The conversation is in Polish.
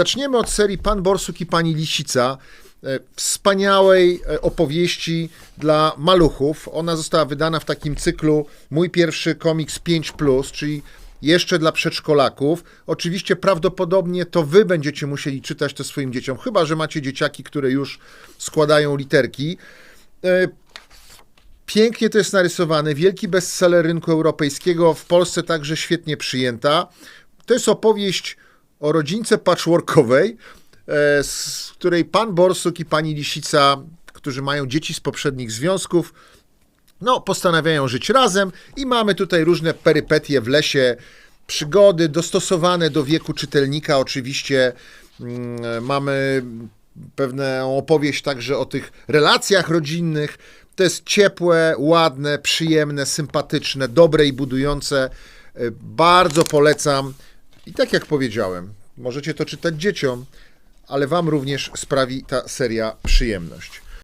Zaczniemy od serii Pan Borsuk i Pani Lisica. e, Wspaniałej e, opowieści dla maluchów. Ona została wydana w takim cyklu Mój pierwszy komiks 5, czyli jeszcze dla przedszkolaków. Oczywiście prawdopodobnie to wy będziecie musieli czytać to swoim dzieciom, chyba że macie dzieciaki, które już składają literki. E, Pięknie to jest narysowane, wielki bestseller rynku europejskiego, w Polsce także świetnie przyjęta. To jest opowieść o rodzince patchworkowej, e, z której pan Borsuk i pani Lisica, którzy mają dzieci z poprzednich związków, no, postanawiają żyć razem i mamy tutaj różne perypetie w lesie, przygody dostosowane do wieku czytelnika. Oczywiście mm, mamy pewną opowieść także o tych relacjach rodzinnych. To jest ciepłe, ładne, przyjemne, sympatyczne, dobre i budujące. E, Bardzo polecam. I tak jak powiedziałem, możecie to czytać dzieciom, ale Wam również sprawi ta seria przyjemność.